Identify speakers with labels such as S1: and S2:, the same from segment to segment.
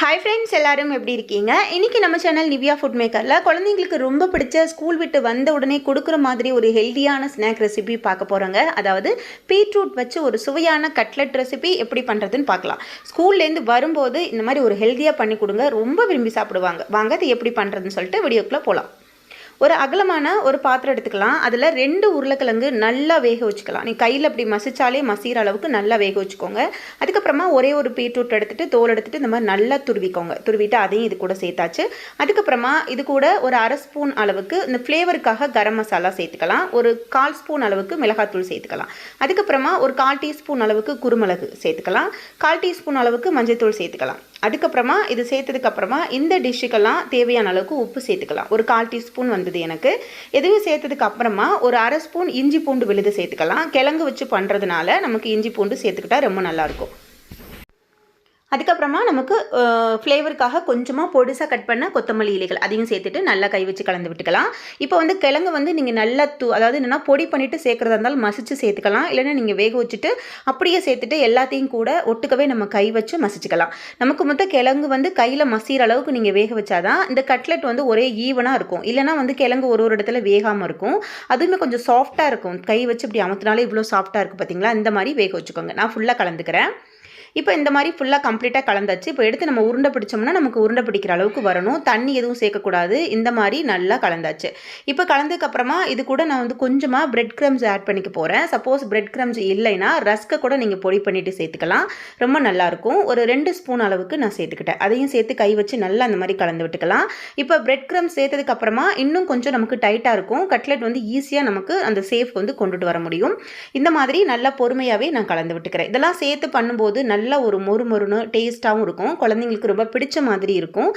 S1: Hi friends எல்லாரும் எப்படி இருக்கீங்க? இன்றைக்கி நம்ம சேனல் நிவ்யா ஃபுட் மேக்கரில் குழந்தைங்களுக்கு ரொம்ப பிடிச்ச ஸ்கூல் விட்டு வந்த உடனே கொடுக்குற மாதிரி ஒரு ஹெல்த்தியான ஸ்நாக் ரெசிபி பார்க்க போகிறோங்க அதாவது பீட்ரூட் வச்சு ஒரு சுவையான கட்லெட் ரெசிபி எப்படி பண்ணுறதுன்னு பார்க்கலாம். ஸ்கூல்லேருந்து வரும்போது இந்த மாதிரி ஒரு ஹெல்த்தியாக பண்ணி கொடுங்க. ரொம்ப விரும்பி சாப்பிடுவாங்க. வாங்க அது எப்படி பண்ணுறதுன்னு சொல்லிட்டு வீடியோக்குள்ளே போகலாம் ஒரு அகலமான ஒரு பாத்திரம் எடுத்துக்கலாம். அதில் ரெண்டு உருளைக்கிழங்கு நல்லா வேக வச்சுக்கலாம். நீ கையில் அப்படி மசிச்சாலே மசிகிற அளவுக்கு நல்லா வேக வச்சுக்கோங்க. அதுக்கப்புறமா ஒரே ஒரு பீட்ரூட் எடுத்துகிட்டு தோல் எடுத்துகிட்டு இந்த மாதிரி நல்லா துருவிக்கோங்க. துருவிட்டு அதையும் இது கூட சேர்த்தாச்சு. அதுக்கப்புறமா இது கூட ஒரு அரை ஸ்பூன் அளவுக்கு இந்த ஃப்ளேவருக்காக கரம் மசாலா சேர்த்துக்கலாம். ஒரு கால் ஸ்பூன் அளவுக்கு மிளகாத்தூள் சேர்த்துக்கலாம். அதுக்கப்புறமா ஒரு கால் டீஸ்பூன் அளவுக்கு குருமிளகு சேர்த்துக்கலாம். கால் டீஸ்பூன் அளவுக்கு மஞ்சள் தூள் சேர்த்துக்கலாம். அதுக்கப்புறமா இது சேர்த்ததுக்கப்புறமா இந்த டிஷ்ஷுக்கெல்லாம் தேவையான அளவுக்கு உப்பு சேர்த்துக்கலாம். ஒரு கால் டீஸ்பூன் வந்தது எனக்கு. எதுவும் சேர்த்ததுக்கு அப்புறமா ஒரு அரை ஸ்பூன் இஞ்சி பூண்டு விழுது சேர்த்துக்கலாம். கிழங்கு வச்சு பண்ணுறதுனால நமக்கு இஞ்சி பூண்டு சேர்த்துக்கிட்டா ரொம்ப நல்லாயிருக்கும் அதுக்கப்புறமா நமக்கு ஃப்ளேவருக்காக கொஞ்சமாக பொடிசாக கட் பண்ண கொத்தமல்லி இலைகள் அதையும் சேர்த்துட்டு நல்லா கை வச்சு கலந்து விட்டுக்கலாம். இப்போ வந்து கிழங்கு வந்து நீங்கள் நல்லா தூ அதாவது என்னென்னா பொடி பண்ணிவிட்டு சேர்க்குறதா இருந்தாலும் மசிச்சு சேர்த்துக்கலாம். இல்லைன்னா நீங்கள் வேக வச்சுட்டு அப்படியே சேர்த்துட்டு எல்லாத்தையும் கூட ஒட்டுக்கவே நம்ம கை வச்சு மசிச்சுக்கலாம். நமக்கு மொத்தம் கிழங்கு வந்து கையில் மசிகிற அளவுக்கு நீங்கள் வேக வச்சாதான் இந்த கட்லெட் வந்து ஒரே ஈவனாக இருக்கும். இல்லைனா வந்து கிழங்கு ஒரு ஒரு இடத்துல வேகாமல் இருக்கும். அதுவுமே கொஞ்சம் சாஃப்டாக இருக்கும். கை வச்சு இப்படி அமுத்தினாலே இவ்வளோ சாஃப்டாக இருக்கும் பார்த்தீங்களா இந்த மாதிரி வேக வச்சுக்கோங்க. நான் ஃபுல்லாக கலந்துக்கிறேன். இப்போ இந்த மாதிரி ஃபுல்லாக கம்ப்ளீட்டாக கலந்தாச்சு. இப்போ எடுத்து நம்ம உருண்டை பிடிச்சோம்னா நமக்கு உருண்டை பிடிக்கிற அளவுக்கு வரணும். தண்ணி எதுவும் சேர்க்கக்கூடாது. இந்த மாதிரி நல்லா கலந்தாச்சு. இப்போ கலந்ததுக்கப்புறமா இது கூட நான் வந்து கொஞ்சமாக பிரெட் க்ரம்ஸ் ஆட் பண்ணிக்க போகிறேன் சப்போஸ் பிரெட் க்ரம்ஸ் இல்லைன்னா ரஸ்க்கை கூட நீங்கள் பொடி பண்ணிவிட்டு சேர்த்துக்கலாம். ரொம்ப நல்லாயிருக்கும் ஒரு ரெண்டு ஸ்பூன் அளவுக்கு நான் சேர்த்துக்கிட்டேன். அதையும் சேர்த்து கை வச்சு நல்லா அந்த மாதிரி கலந்து விட்டுக்கலாம். இப்போ பிரெட் க்ரம்ஸ் சேர்த்ததுக்கப்புறமா இன்னும் கொஞ்சம் நமக்கு டைட்டாக இருக்கும். கட்லெட் வந்து ஈஸியாக நமக்கு அந்த சேஃப் வந்து கொண்டுட்டு வர முடியும். இந்த மாதிரி நல்லா பொறுமையாகவே நான் கலந்து விட்டுக்கிறேன். இதெல்லாம் சேர்த்து பண்ணும்போது நல்லா நல்ல ஒரு மொறு மொறுன்னு டேஸ்ட்டாகவும் இருக்கும். குழந்தைங்களுக்கு ரொம்ப பிடிச்ச மாதிரி இருக்கும்.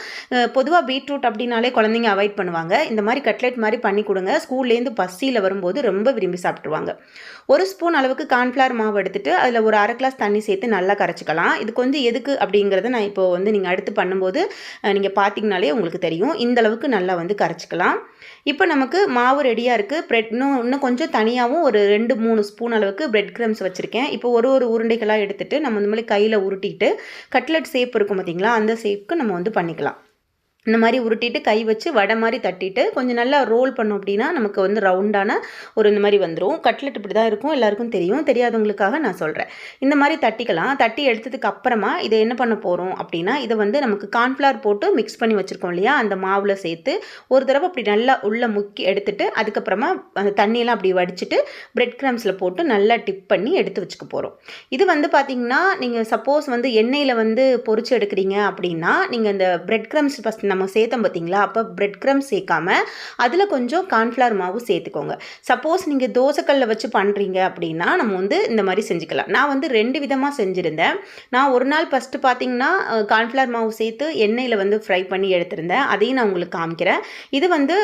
S1: பொதுவாக பீட்ரூட் அப்படின்னாலே குழந்தைங்க அவாய்ட் பண்ணுவாங்க. இந்த மாதிரி கட்லெட் மாதிரி பண்ணி கொடுங்க. ஸ்கூல்லேருந்து பசியில் வரும்போது ரொம்ப விரும்பி சாப்பிட்ருவாங்க ஒரு ஸ்பூன் அளவுக்கு கார்ன்ஃப்ளவர் மாவு எடுத்துட்டு அதில் ஒரு அரை கிளாஸ் தண்ணி சேர்த்து நல்லா கரைச்சிக்கலாம். இது கொஞ்சம் எதுக்கு அப்படிங்கிறத நான் இப்போ வந்து நீங்கள் அடுத்து பண்ணும்போது நீங்கள் பார்த்தீங்கனாலே உங்களுக்கு தெரியும். இந்த அளவுக்கு நல்லா வந்து கரைச்சிக்கலாம். இப்போ நமக்கு மாவு ரெடியாக இருக்குது ப்ரெட் இன்னும் இன்னும் கொஞ்சம் தனியாகவும் ஒரு ரெண்டு மூணு ஸ்பூன் அளவுக்கு ப்ரெட் க்ரம்ஸ் வச்சுருக்கேன். இப்போ ஒரு ஒரு உருண்டைகளாக எடுத்துகிட்டு நம்ம இந்த மாதிரி கையில் உருட்டிட்டு கட்லெட் ஷேப் இருக்கும் பார்த்தீங்களா அந்த ஷேப்க்கு நம்ம வந்து பண்ணிக்கலாம். இந்த மாதிரி உருட்டிட்டு கை வச்சு வடை மாதிரி தட்டிட்டு கொஞ்சம் நல்லா ரோல் பண்ணோம் அப்படின்னா நமக்கு வந்து ரவுண்டான ஒரு இந்த மாதிரி வந்துடும் கட்லெட் இப்படி தான் இருக்கும். எல்லாருக்கும் தெரியும். தெரியாதவங்களுக்காக நான் சொல்கிறேன் இந்த மாதிரி தட்டிக்கலாம். தட்டி எடுத்ததுக்கு அப்புறமா இதை என்ன பண்ண போகிறோம் அப்படின்னா இதை வந்து நமக்கு கார்ன்ஃப்ளவர் போட்டு மிக்ஸ் பண்ணி வச்சுருக்கோம் இல்லையா? அந்த மாவில் சேர்த்து ஒரு தடவை அப்படி நல்லா உள்ளே முக்கி எடுத்துட்டு அதுக்கப்புறமா அந்த தண்ணியெல்லாம் அப்படி வடிச்சிட்டு பிரெட் க்ரம்ஸில் போட்டு நல்லா டிப் பண்ணி எடுத்து வச்சுக்க போகிறோம் இது வந்து பார்த்திங்கன்னா நீங்கள் சப்போஸ் வந்து எண்ணெயில் வந்து பொறிச்சு எடுக்கிறீங்க அப்படின்னா நீங்கள் அந்த பிரெட் க்ரம்ஸ் ஃபஸ்ட் நம்ம சேர்த்தோம் பார்த்தீங்களா அப்போ பிரெட் க்ரம் சேர்க்காம அதில் கொஞ்சம் கார்ன்ஃப்ளவர் மாவு சேர்த்துக்கோங்க சப்போஸ் நீங்கள் தோசைக்கல்லில் வச்சு பண்ணுறீங்க அப்படின்னா நம்ம வந்து இந்த மாதிரி செஞ்சுக்கலாம். நான் வந்து ரெண்டு விதமாக செஞ்சுருந்தேன். நான் ஒரு நாள் ஃபஸ்ட்டு பார்த்தீங்கன்னா கார்ன்ஃப்ளவர் மாவு சேர்த்து எண்ணெயில் வந்து ஃப்ரை பண்ணி எடுத்திருந்தேன். அதையும் நான் உங்களுக்கு காமிக்கிறேன். இது வந்து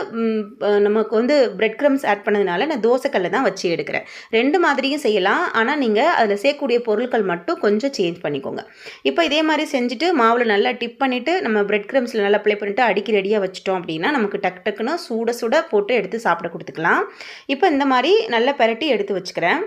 S1: நமக்கு வந்து பிரெட் க்ரம்ஸ் ஆட் பண்ணதுனால நான் தோசைக்கல்லை தான் வச்சு எடுக்கிறேன். ரெண்டு மாதிரியும் செய்யலாம். ஆனால் நீங்கள் அதில் சேர்க்கக்கூடிய பொருட்கள் மட்டும் கொஞ்சம் சேஞ்ச் பண்ணிக்கோங்க. இப்போ இதே மாதிரி செஞ்சுட்டு மாவில் நல்லா டிப் பண்ணிவிட்டு நம்ம பிரெட் க்ரம்ஸில் நல்லா அப்ளை பண்ணிவிட்டு அடுக்கி ரெடியாக வச்சிட்டோம் அப்படின்னா நமக்கு டக்கு டக்குன்னு சூட சுட போட்டு எடுத்து சாப்பிட கொடுத்துக்கலாம். இப்போ இந்த மாதிரி நல்லா பெரட்டி எடுத்து வச்சுக்கிறேன்.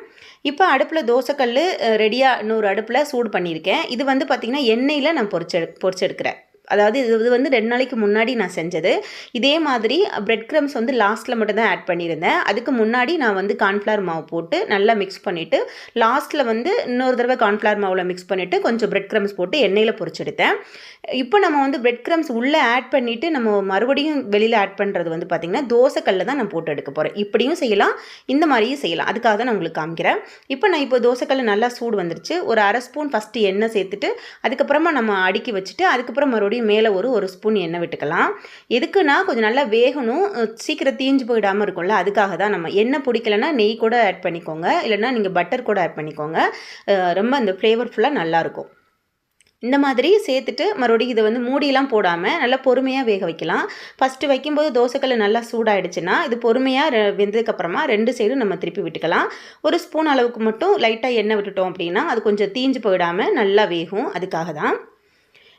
S1: இப்போ அடுப்பில் தோசைக்கல் ரெடியாக இன்னொரு அடுப்பில் சூடு பண்ணியிருக்கேன். இது வந்து பார்த்திங்கன்னா எண்ணெயில் நான் பொறிச்செடு பொரிச்செடுக்கிறேன் அதாவது இது இது வந்து ரெண்டு நாளைக்கு முன்னாடி நான் செஞ்சது. இதே மாதிரி பிரெட் க்ரம்ஸ் வந்து லாஸ்ட்டில் மட்டும் தான் ஆட் பண்ணியிருந்தேன். அதுக்கு முன்னாடி நான் வந்து கார்ன்ஃப்ளவர் மாவு போட்டு நல்லா மிக்ஸ் பண்ணிவிட்டு லாஸ்ட்டில் வந்து இன்னொரு தடவை கார்ன்ஃப்ளவர் மாவில் மிக்ஸ் பண்ணிவிட்டு கொஞ்சம் பிரெட் க்ரம்ஸ் போட்டு எண்ணெயில் பொறிச்செடுத்தேன் இப்போ நம்ம வந்து பிரெட் க்ரம்ஸ் உள்ளே ஆட் பண்ணிவிட்டு நம்ம மறுபடியும் வெளியில் ஆட் பண்ணுறது வந்து பார்த்திங்கன்னா தோசைக்கல்லில் தான் நான் போட்டு எடுக்க போகிறேன் இப்படியும் செய்யலாம் இந்த மாதிரியும் செய்யலாம். அதுக்காக தான் நான் உங்களுக்கு காமிக்கிறேன். இப்போ நான் இப்போ தோசைக்கல் நல்லா சூடு வந்துருச்சு. ஒரு அரை ஸ்பூன் ஃபஸ்ட்டு எண்ணெய் சேர்த்துட்டு அதுக்கப்புறமா நம்ம அடுக்கி வச்சுட்டு அதுக்கப்புறம் மறுபடியும் மேலே ஒரு ஒரு ஸ்பூன் எண்ணெய் விட்டுக்கலாம். எதுக்குன்னா கொஞ்சம் நல்லா வேகணும். சீக்கிரம் தீஞ்சு போயிடாமல் இருக்கும்ல அதுக்காக தான் நம்ம எண்ணெய் பிடிக்கலன்னா நெய் கூட ஆட் பண்ணிக்கோங்க. இல்லைனா நீங்கள் பட்டர் கூட ஆட் பண்ணிக்கோங்க. ரொம்ப அந்த ஃப்ளேவர்ஃபுல்லாக நல்லாயிருக்கும் இந்த மாதிரி சேர்த்துட்டு மறுபடியும் இதை வந்து மூடியெலாம் போடாமல் நல்லா பொறுமையாக வேக வைக்கலாம். ஃபஸ்ட்டு வைக்கும்போது தோசைக்கல் நல்லா சூடாயிடுச்சுன்னா இது பொறுமையாக வெந்ததுக்கப்புறமா ரெண்டு சைடும் நம்ம திருப்பி விட்டுக்கலாம். ஒரு ஸ்பூன் அளவுக்கு மட்டும் லைட்டாக எண்ணெய் விட்டுட்டோம் அப்படின்னா அது கொஞ்சம் தீஞ்சு போயிடாமல் நல்லா வேகும். அதுக்காக தான்.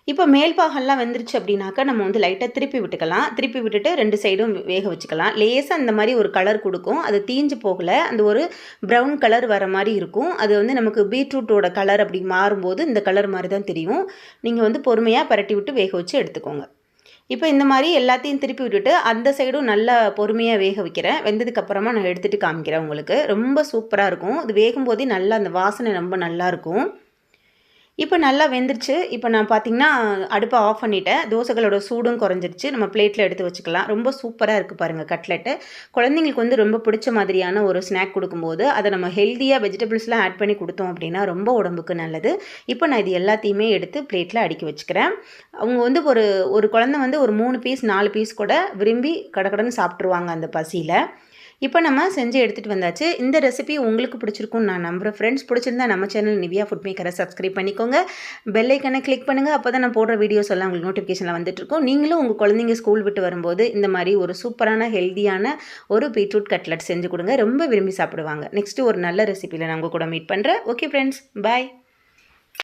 S1: இப்போ மேல் பாகம்லாம் வந்துருச்சு அப்படின்னாக்கா நம்ம வந்து லைட்டாக திருப்பி விட்டுக்கலாம். திருப்பி விட்டுட்டு ரெண்டு சைடும் வேக வச்சுக்கலாம். லேசாக அந்த மாதிரி ஒரு கலர் கொடுக்கும். அது தீஞ்சு போகலை. அந்த ஒரு ப்ரௌன் கலர் வர மாதிரி இருக்கும். அது வந்து நமக்கு பீட்ரூட்டோட கலர் அப்படி மாறும்போது இந்த கலர் மாதிரி தான் தெரியும். நீங்கள் வந்து பொறுமையாக பரட்டி விட்டு வேக வச்சு எடுத்துக்கோங்க. இப்போ இந்த மாதிரி எல்லாத்தையும் திருப்பி விட்டுட்டு அந்த சைடும் நல்லா பொறுமையாக வேக வைக்கிறேன். வெந்ததுக்கப்புறமா நான் எடுத்துகிட்டு காமிக்கிறேன் உங்களுக்கு. ரொம்ப சூப்பராக இருக்கும். இது வேகும்போதே நல்லா அந்த வாசனை ரொம்ப நல்லாயிருக்கும் இப்போ நல்லா வெந்துருச்சு. இப்போ நான் பார்த்தீங்கன்னா அடுப்பை ஆஃப் பண்ணிட்டேன். தோசைகளோட சூடும் குறைஞ்சிருச்சு. நம்ம பிளேட்டில் எடுத்து வச்சுக்கலாம். ரொம்ப சூப்பராக இருக்குது பாருங்கள் கட்லெட்டு குழந்தைங்களுக்கு வந்து ரொம்ப பிடிச்ச மாதிரியான ஒரு ஸ்நாக் கொடுக்கும்போது அதை நம்ம ஹெல்த்தியாக வெஜிடபிள்ஸ்லாம் ஆட் பண்ணி கொடுத்தோம் அப்படின்னா ரொம்ப உடம்புக்கு நல்லது. இப்போ நான் இது எல்லாத்தையுமே எடுத்து பிளேட்டில் அடுக்கி வச்சுக்கிறேன். அவங்க வந்து ஒரு ஒரு குழந்தை வந்து ஒரு மூணு பீஸ் நாலு பீஸ் கூட விரும்பி கடக்கடன்னு சாப்பிட்ருவாங்க அந்த பசியில். இப்போ நம்ம செஞ்சு எடுத்துகிட்டு வந்தாச்சு. இந்த ரெசிபி உங்களுக்கு பிடிச்சிருக்கும் நான் நம்புகிறேன் ஃப்ரெண்ட்ஸ் பிடிச்சிருந்தா நம்ம சேனல் நிவியா ஃபுட் மேக்கரை சப்ஸ்கிரைப் பண்ணிக்கோங்க. பெல்லைக்கனை கிளிக் பண்ணுங்கள் அப்போ தான் நான் போடுற வீடியோஸ் எல்லாம் உங்களுக்கு நோட்டிஃபிகேஷனில் வந்துட்டுருக்கோம் நீங்களும் உங்கள் குழந்தைங்க ஸ்கூல் விட்டு வரும்போது இந்த மாதிரி ஒரு சூப்பரான ஹெல்த்தியான ஒரு பீட்ரூட் கட்லட் செஞ்சு கொடுங்க. ரொம்ப விரும்பி சாப்பிடுவாங்க. நெக்ஸ்ட்டு ஒரு நல்ல ரெசிபியில் நான் உங்கள் கூட மீட் பண்ணுறேன் ஓகே ஃப்ரெண்ட்ஸ் பாய்